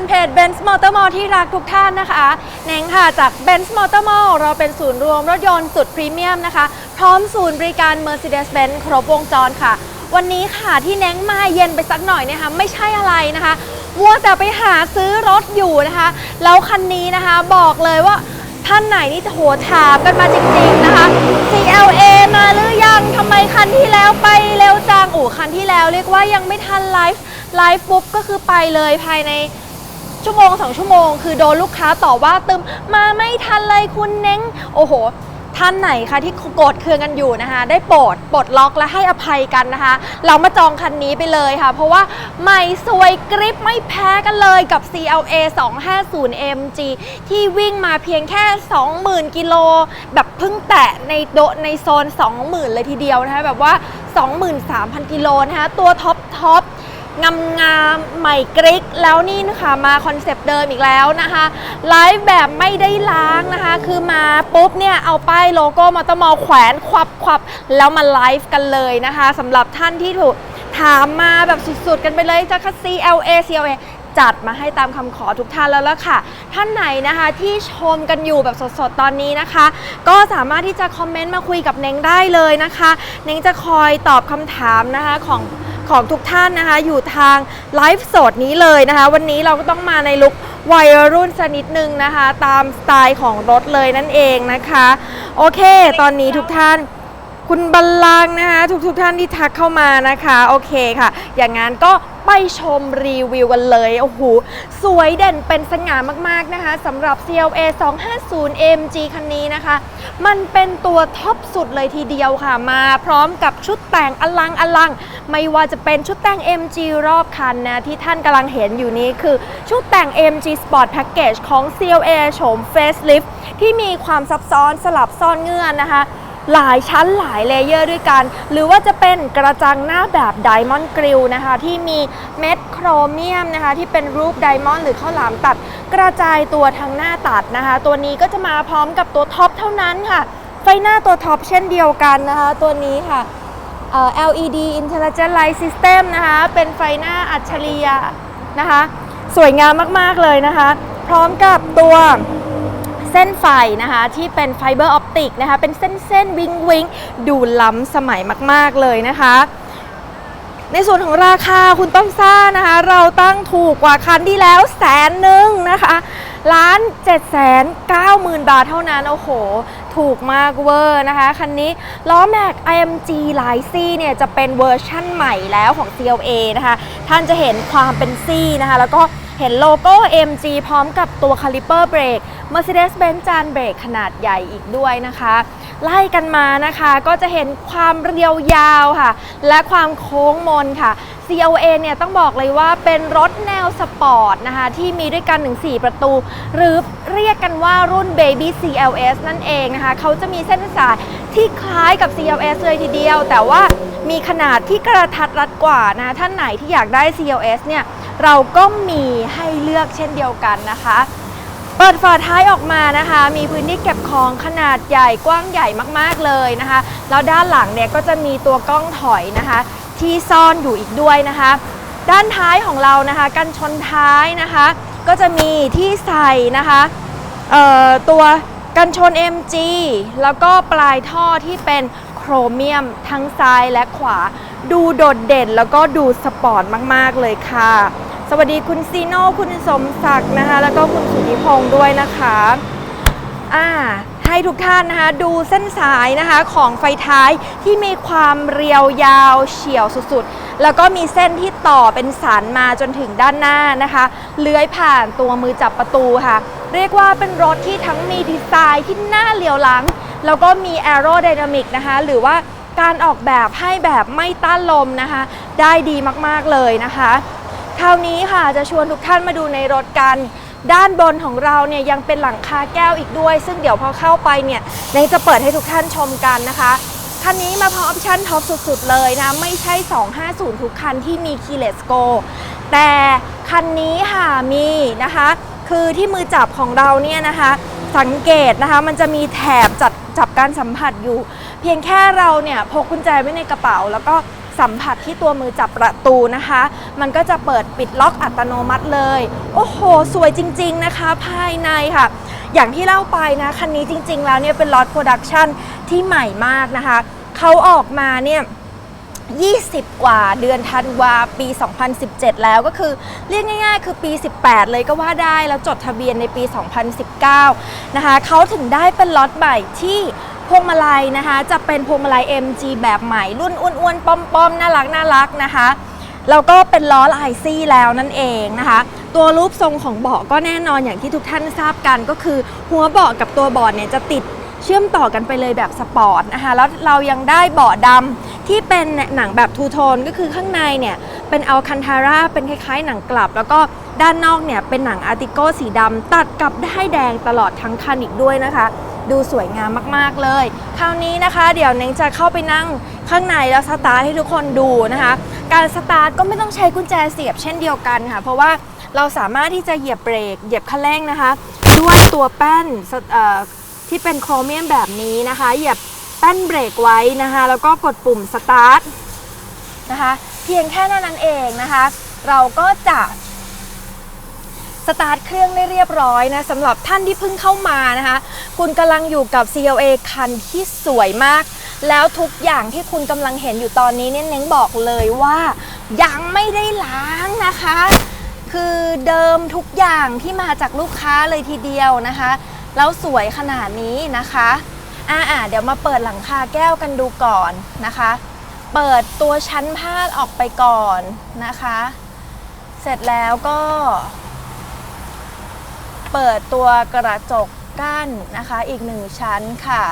นเพจ Benz Motor Mall ที่รักทุกท่านนะคะเน้งค่ะจาก Benz Motor Mall เราเป็นศูนย์รวมรถยนต์สุดพรีเมียมนะคะ พร้อมศูนย์บริการ Mercedes-Benz ครบวงจรค่ะ วันนี้ค่ะที่เน้งมาเย็นไปสักหน่อยเนะคะไม่ใช่อะไรนะคะมัวแต่ไปหาซื้อรถอยู่นะคะ แล้วคันนี้นะคะบอกเลยว่าท่านไหนนี่จะโหถามกันมาจริงๆนะคะ CLA มาหรือยังทำไมคันที่แล้วไปเร็วจังโอ้คันที่แล้วเรียกว่ายังไม่ทันไลฟ์ไลฟ์ปุ๊บก็คือไปเลยภายใน ชั่วโมงสองชั่วโมง คือโดนลูกค้าต่อว่าตึมมาไม่ทันเลยคุณเน้ง โอ้โหท่านไหนคะที่โกรธเคืองกันอยู่นะคะ ได้โปรดปลดล็อกและให้อภัยกันนะคะ เรามาจองคันนี้ไปเลยค่ะ เพราะว่าใหม่สวยกริปไม่แพ้กันเลยกับ CLA 250 MG ที่วิ่งมาเพียงแค่ 20,000 กิโล แบบเพิ่งแตะในโดในโซน 20,000 เลยทีเดียวนะคะ แบบว่า 23,000 กิโลนะคะ ตัวท็อปท็อป งามงามใหม่กริกแล้วนี่นะคะมาคอนเซปต์เดิมอีกแล้วนะคะไลฟ์แบบไม่ได้ล้างนะคะ คือมาปุ๊บเนี่ยเอาป้ายโลโก้มอเตอร์มอลแขวนควับควับแล้วมาไลฟ์กันเลยนะคะสำหรับท่านที่ถูกถามมาแบบสุดๆ กันไปเลยจะคั CLA CLA จัดมาให้ตามคำขอทุกท่านแล้วล่ะค่ะ ท่านไหนนะคะที่ชมกันอยู่แบบสดๆ ตอนนี้นะคะ ก็สามารถที่จะคอมเมนต์มาคุยกับเน้งได้เลยนะคะ เน้งจะคอยตอบคำถามนะคะของ ของทุกท่านนะคะ อยู่ทางไลฟ์สดนี้เลยนะคะ วันนี้เราก็ต้องมาในลุควัยรุ่นสักนิดนึงนะคะ ตามสไตล์ของรถเลยนั่นเองนะคะ โอเค ตอนนี้ทุกท่าน คุณบัลลังก์นะคะ ทุกทุกๆท่านที่ทักเข้ามานะคะ โอเคค่ะ อย่างนั้นก็ไปชมรีวิวกันเลยโอ้โหสวยเด่นเป็นสง่ามากๆนะคะสำหรับ CLA 250 AMG คันนี้นะคะ มันเป็นตัวท็อปสุดเลยทีเดียวค่ะ มาพร้อมกับชุดแต่งอลังอลัง ไม่ว่าจะเป็นชุดแต่ง MG รอบคันนะที่ท่านกำลังเห็นอยู่นี้คือชุดแต่ง MG Sport Package ของ CLA โฉม Facelift ที่มีความซับซ้อนสลับซ่อนเงื่อนนะคะ หลายชั้นหลายเลเยอร์ด้วยกัน หรือว่าจะเป็นกระจังหน้าแบบไดมอนด์กริลนะคะ ที่มีเม็ดโครเมียมนะคะ ที่เป็นรูปไดมอนด์หรือข้าวหลามตัด กระจายตัวทางหน้าตัดนะคะ ตัวนี้ก็จะมาพร้อมกับตัวท็อปเท่านั้นค่ะ ไฟหน้าตัวท็อปเช่นเดียวกันนะคะ ตัวนี้ค่ะ LED Intelligent Light System นะคะ เป็นไฟหน้าอัจฉริยะนะคะ สวยงามมาก ๆ เลยนะคะ พร้อมกับตัว เส้นไฟนะคะที่เป็นไฟเบอร์ออปติกนะคะเป็นเส้นเส้นวิงวิงดูล้ำสมัยมาก ๆ เลยนะคะ ในส่วนของราคาคุณต้องทราบนะคะ เราตั้งถูกกว่าคันที่แล้วแสนหนึ่งนะคะล้านเจ็ดแสนเก้าหมื่นบาทเท่านั้น โอ้โห ถูกมากเวอร์นะคะ คันนี้ล้อแม็ก IMG ลายซี่เนี่ย จะเป็นเวอร์ชั่นใหม่แล้วของ CLA นะคะ ท่านจะเห็นความเป็นซี่นะคะ แล้วก็เห็นโลโก้ MG พร้อมกับตัวคาลิเปอร์เบรก Mercedes-Benz จานเบรกขนาดใหญ่อีกด้วยนะคะ ไล่กันมานะคะก็จะเห็นความเรียวยาวค่ะ และความโค้งมนค่ะ CLA เนี่ยต้องบอกเลยว่าเป็นรถแนวสปอร์ตนะคะ ที่มีด้วยกันถึง 4 ประตู หรือเรียกกันว่ารุ่น Baby CLS นั่นเองนะคะ เขาจะมีเส้นสายที่คล้ายกับ CLS เลยทีเดียว แต่ว่ามีขนาดที่กระทัดรัดกว่านะะท่านไหนที่อยากได้ CLS เนี่ย เราก็มีให้เลือกเช่นเดียวกันนะคะ เปิดฝาท้ายออกมานะคะ มีพื้นที่เก็บของขนาดใหญ่กว้างใหญ่มากๆเลยนะคะ แล้วด้านหลังเนี่ยก็จะมีตัวกล้องถอยนะคะ ที่ซ่อนอยู่อีกด้วยนะคะ ด้านท้ายของเรานะคะ กันชนท้ายนะคะ ก็จะมีที่ใส่นะคะตัวกันชน MG แล้วก็ปลายท่อที่เป็นโครเมียมทั้งซ้ายและขวา ดูโดดเด่นแล้วก็ดูสปอร์ตมาก ๆ เลยค่ะ สวัสดีคุณซีโน่คุณสมศักดิ์นะคะ แล้วก็คุณสุธิพงศ์ด้วยนะคะอ่าให้ทุกท่านนะคะดูเส้นสายนะคะของไฟท้ายที่มีความเรียวยาวเฉียวสุดๆ แล้วก็มีเส้นที่ต่อเป็นสารมาจนถึงด้านหน้านะคะ เลื้อยผ่านตัวมือจับประตูค่ะ เรียกว่าเป็นรถที่ทั้งมีดีไซน์ที่น่าเหลียวหลัง แล้วก็มีแอโร d y นามิกนะคะ หรือว่าการออกแบบให้แบบไม่ต้านลมนะคะ ได้ดีมากๆเลยนะคะ คราวนี้ค่ะจะชวนทุกท่านมาดูในรถกัน ด้านบนของเราเนี่ยยังเป็นหลังคาแก้วอีกด้วย ซึ่งเดี๋ยวพอเข้าไปเนี่ยเนจะเปิดให้ทุกท่านชมกันนะคะคันนี้มาพร้อมออปชั่นท็อปสุดๆ เลยนะ ไม่ใช่ 250 ทุกคันที่มี Keyless Go แต่คันนี้ค่ะมีนะคะ คือที่มือจับของเราเนี่ยนะคะ สังเกตนะคะ มันจะมีแถบจัดจับการสัมผัสอยู่ เพียงแค่เราเนี่ยพกกุญแจไว้ในกระเป๋า แล้วก็ สัมผัสที่ตัวมือจับประตูนะคะ มันก็จะเปิดปิดล็อกอัตโนมัติเลย โอ้โห สวยจริง ๆนะคะ ภายในค่ะ อย่างที่เล่าไปนะ คันนี้จริง ๆ แล้วเนี่ยเป็นล็อตโปรดักชันที่ใหม่มากนะคะเขาออกมาเนี่ย20 กว่าเดือนธันวาปี 2017 แล้วก็คือเรียกง่ายๆ คือปี 18 เลยก็ว่าได้แล้วจดทะเบียนในปี 2019 นะคะเขาถึงได้เป็นล็อตใหม่ที่ พวงมาลัยนะคะ จะเป็นพวงมาลัย MG แบบใหม่ รุ่นอ้วนๆป้อมๆน่ารักน่ารักนะคะแล้วก็เป็นล้อลายซี่แล้วนั่นเองนะคะ ตัวรูปทรงของเบาะก็แน่นอนอย่างที่ทุกท่านทราบกันก็คือ หัวเบาะกับตัวเบาะเนี่ยจะติดเชื่อมต่อกันไปเลยแบบสปอร์ตนะคะแล้วเรายังได้เบาะดำที่เป็นหนังแบบทูโทนก็คือข้างในเนี่ยเป็นอัลคันทาร่าเป็นคล้ายๆ หนังกลับ แล้วก็ด้านนอกเนี่ยเป็นหนังอาร์ติโกสีดำตัดกับได้แดงตลอดทั้งคันอีกด้วยนะคะ ดูสวยงามมากๆเลย คราวนี้นะคะ เดี๋ยวเน้งจะเข้าไปนั่งข้างในแล้วสตาร์ทให้ทุกคนดูนะคะ การสตาร์ทก็ไม่ต้องใช้กุญแจเสียบเช่นเดียวกันค่ะ เพราะว่าเราสามารถที่จะเหยียบเบรก เหยียบคันเร่งนะคะ ด้วยตัวแป้นที่เป็นโครเมียมแบบนี้นะคะ เหยียบแป้นเบรกไว้นะคะ แล้วก็กดปุ่มสตาร์ทนะคะ เพียงแค่นั้นเองนะคะ เราก็จะ สตาร์ทเครื่องได้เรียบร้อยนะสำหรับท่านที่เพิ่งเข้ามานะคะ คุณกำลังอยู่กับ CLA คันที่สวยมาก แล้วทุกอย่างที่คุณกำลังเห็นอยู่ตอนนี้เนี่ยเน้งบอกเลยว่ายังไม่ได้ล้างนะคะ คือเดิมทุกอย่างที่มาจากลูกค้าเลยทีเดียวนะคะ แล้วสวยขนาดนี้นะคะอ่าเดี๋ยวมาเปิดหลังคาแก้วกันดูก่อนนะคะ เปิดตัวชั้นพาออกไปก่อนนะคะ เสร็จแล้วก็ เปิดตัวกระจกกั้นนะคะอีกหนึ่งชั้นค่ะ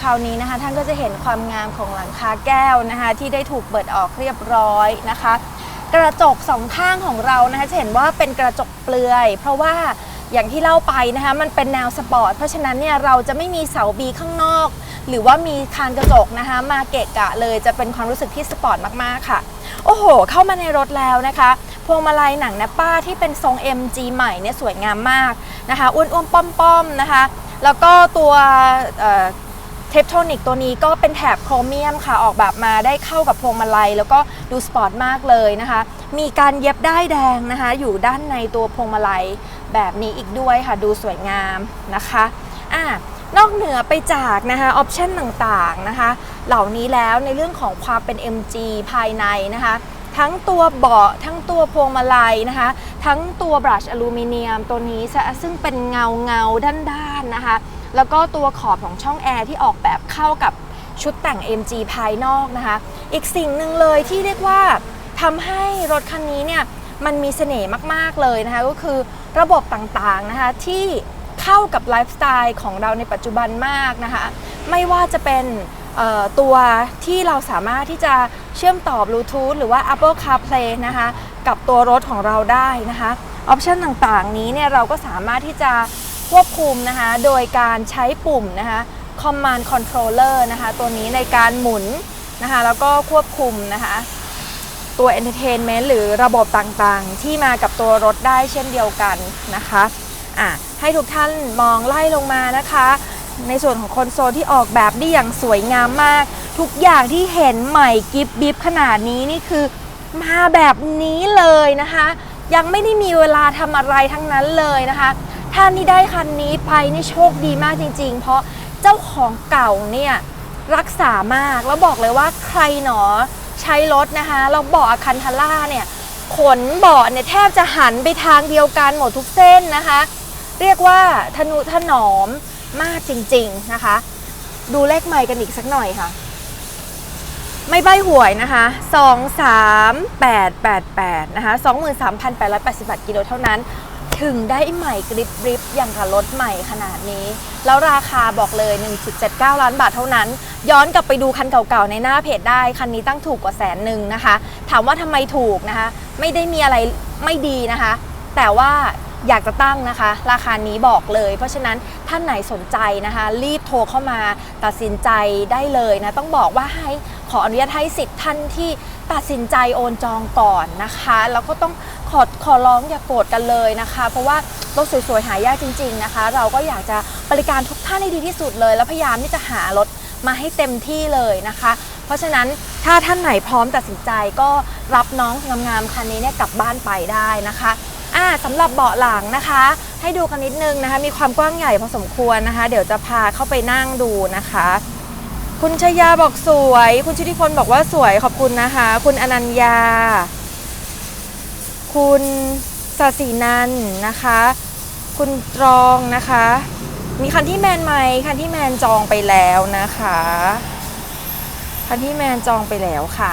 คราวนี้นะคะท่านก็จะเห็นความงามของหลังคาแก้วนะคะที่ได้ถูกเปิดออกเรียบร้อยนะคะ กระจกสองข้างของเรานะคะจะเห็นว่าเป็นกระจกเปลือย เพราะว่าอย่างที่เล่าไปนะคะมันเป็นแนวสปอร์ต เพราะฉะนั้นเนี่ยเราจะไม่มีเสาบีข้างนอก หรือว่ามีคานกระจกนะคะมาเกะกะเลยจะเป็นความรู้สึกที่สปอร์ตมากๆค่ะ โอ้โห เข้ามาในรถแล้วนะคะ พวงมาลัยหนังนะป้าที่เป็นทรง MG ใหม่เนี่ยสวยงามมากนะคะอ้วนๆป้อมๆนะคะ แล้วก็ตัวเทปโทนิกตัวนี้ก็เป็นแถบโครเมียมค่ะออกแบบมาได้เข้ากับพวงมาลัย แล้วก็ดูสปอร์ตมากเลยนะคะ มีการเย็บได้ายแดงนะคะ อยู่ด้านในตัวพวงมาลัยแบบนี้อีกด้วยค่ะ ดูสวยงามนะคะอะนอกเหนือไปจากนะคะออปชันต่างๆนะคะ เหล่านี้แล้วในเรื่องของความเป็น MG ภายในนะคะ ทั้งตัวเบาะทั้งตัวพวงมาลัยนะคะ ทั้งตัวบรัชอลูมิเนียมตัวนี้ซะซึ่งเป็นเงาเงาด้านๆนะคะ แล้วก็ตัวขอบของช่องแอร์ที่ออกแบบเข้ากับชุดแต่ง MG ภายนอกนะคะ อีกสิ่งหนึ่งเลยที่เรียกว่าทำให้รถคันนี้เนี่ยมันมีเสน่ห์มากๆเลยนะคะ ก็คือระบบต่างๆนะคะที่เข้ากับไลฟ์สไตล์ของเราในปัจจุบันมากนะคะ ไม่ว่าจะเป็น ตัวที่เราสามารถที่จะเชื่อมต่อบลูทูธหรือว่า Apple CarPlay นะคะกับตัวรถของเราได้นะคะออปชันต่างๆ นี้เนี่ยเราก็สามารถที่จะควบคุมนะคะโดยการใช้ปุ่มนะคะ Command Controller นะคะตัวนี้ในการหมุนนะคะแล้วก็ควบคุมนะคะ ตัว Entertainment หรือระบบต่างๆ ที่มากับตัวรถได้เช่นเดียวกันนะคะอะให้ทุกท่านมองไล่ลงมานะคะ ในส่วนของคอนโซลที่ออกแบบได้อย่างสวยงามมาก ทุกอย่างที่เห็นใหม่กิฟบิฟขนาดนี้นี่คือมาแบบนี้เลยนะคะ ยังไม่ได้มีเวลาทำอะไรทั้งนั้นเลยนะคะท่านที่ได้คันนี้ไปนี่โชคดีมากจริง ๆ เพราะเจ้าของเก่าเนี่ยรักษามากแล้วบอกเลยว่าใครหนอใช้รถนะคะเราเบาะอาคันทาร่าเนี่ยขนเบาะเนี่ยแทบจะหันไปทางเดียวกันหมดทุกเส้นนะคะ เรียกว่าทนุถนอม มากจริงๆนะคะ ดูเลขใหม่กันอีกสักหน่อยค่ะ ไม่ใบหวยนะคะ 23888 นะคะ 23,880 บาทกิโลเท่านั้น ถึงได้ใหม่กริบริบอย่างกับรถใหม่ขนาดนี้ แล้วราคาบอกเลย 1.79 ล้านบาทเท่านั้น ย้อนกลับไปดูคันเก่าๆในหน้าเพจได้ คันนี้ตั้งถูกกว่าแสนหนึ่งนะคะ ถามว่าทำไมถูกนะคะ ไม่ได้มีอะไรไม่ดีนะคะ แต่ว่าอยากจะตั้งนะคะ ราคานี้บอกเลย เพราะฉะนั้นท่านไหนสนใจนะคะ รีบโทรเข้ามาตัดสินใจได้เลยนะ ต้องบอกว่าให้ขออนุญาตให้สิทธิ์ท่านที่ตัดสินใจโอนจองก่อนนะคะ แล้วก็ต้องขอขอร้องอย่ากโกรธกันเลยนะคะ เพราะว่ารถสวยๆหายากจริง ๆนะคะ เราก็อยากจะบริการทุกท่านให้ดีที่สุดเลย แล้วพยายามที่จะหารถมาให้เต็มที่เลยนะคะ เพราะฉะนั้นถ้าท่านไหนพร้อมตัดสินใจก็รับน้องงามๆคันนี้เนี่ยกลับบ้านไปได้นะคะ อ่าสำหรับเบาะหลังนะคะ ให้ดูกันนิดนึงนะคะ มีความกว้างใหญ่พอสมควรนะคะ เดี๋ยวจะพาเข้าไปนั่งดูนะคะ คุณชยาบอกสวย คุณชุติพลบอกว่าสวยขอบคุณนะคะ คุณอนัญญา คุณสศินันนะคะ คุณตรองนะคะ มีคันที่แมนไหมคันที่แมนจองไปแล้วนะคะ คันที่แมนจองไปแล้วค่ะ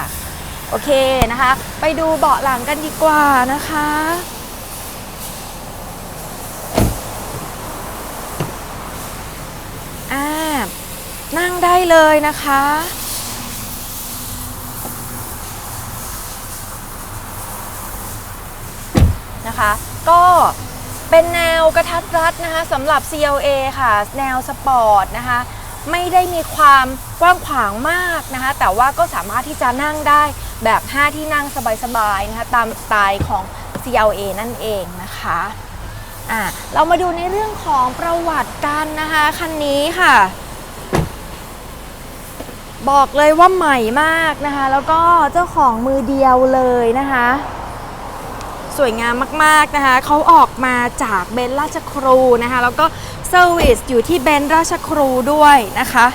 โอเคนะคะ ไปดูเบาะหลังกันดีกว่านะคะ อ่า นั่งได้เลยนะคะ นะคะ ก็เป็นแนวกระทัดรัดนะคะสำหรับ CLA ค่ะ แนวสปอร์ตนะคะ ไม่ได้มีความกว้างขวางมากนะคะ แต่ว่าก็สามารถที่จะนั่งได้แบบ 5 ที่นั่งสบายๆนะคะ ตามสไตล์ของ CLA นั่นเองนะคะอะเรามาดูในเรื่องของประวัติกันนะคะ คันนี้ค่ะ บอกเลยว่าใหม่มากนะคะ แล้วก็เจ้าของมือเดียวเลยนะคะ สวยงามมากๆนะคะเขาออกมาจากเบนราชครูนะคะ แล้วก็เซอร์วิสอยู่ที่เบนราชครูด้วยนะคะ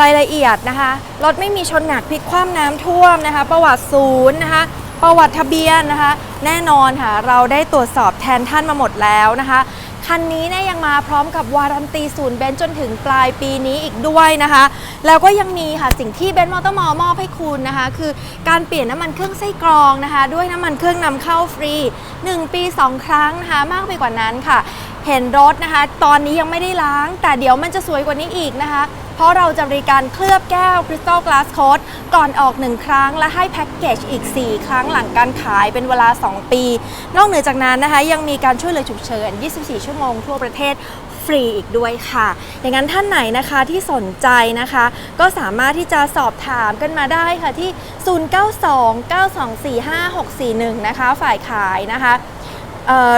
รายละเอียดนะคะรถไม่มีชนหนักพลิกคว่ำน้ำท่วมนะคะ ประวัติศูนย์นะคะ ประวัติทะเบียนนะคะ แน่นอนค่ะเราได้ตรวจสอบแทนท่านมาหมดแล้วนะคะ คันนี้เนี่ยยังมาพร้อมกับวารันตีศูนย์เบนจนถึงปลายปีนี้อีกด้วยนะคะ แล้วก็ยังมีค่ะสิ่งที่เบนมอเตอร์มอมอบให้คุณนะคะ คือการเปลี่ยนน้ำมันเครื่องไส้กรองนะคะ ด้วยน้ำมันเครื่องนำเข้าฟรี 1 ปี 2 ครั้งนะคะมากไปกว่านั้นค่ะ เห็นรถนะคะ ตอนนี้ยังไม่ได้ล้าง แต่เดี๋ยวมันจะสวยกว่านี้อีกนะคะ เพราะเราจะบริการเคลือบแก้วคริสตัลกลาสโค้ดก่อนออก 1 ครั้ง และให้แพ็กเกจอีก 4 ครั้งหลังการขายเป็นเวลา 2 ปี นอกเหนือจากนั้นนะคะ ยังมีการช่วยเหลือฉุกเฉิน 24 ชั่วโมงทั่วประเทศฟรีอีกด้วยค่ะ อย่างนั้นท่านไหนนะคะที่สนใจนะคะ ก็สามารถที่จะสอบถามกันมาได้ค่ะที่ 0929245641 นะคะ ฝ่ายขายนะคะ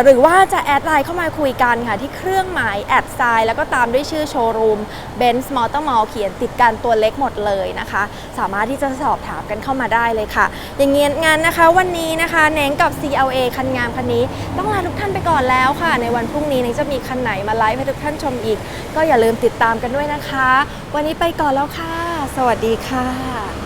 หรือว่าจะแอดไลน์เข้ามาคุยกันค่ะ ที่เครื่องหมายแอดไซน์แล้วก็ตามด้วยชื่อโชว์รูม Benz Motor Mall เขียนติดกันตัวเล็กหมดเลยนะคะ สามารถที่จะสอบถามกันเข้ามาได้เลยค่ะ อย่างเงี้ยงานนะคะวันนี้นะคะเน้งกับ CLA คันงามคันนี้ ต้องลาทุกท่านไปก่อนแล้วค่ะ ในวันพรุ่งนี้เน้งจะมีคันไหนมาไลฟ์ให้ทุกท่านชมอีก ก็อย่าลืมติดตามกันด้วยนะคะ วันนี้ไปก่อนแล้วค่ะ สวัสดีค่ะ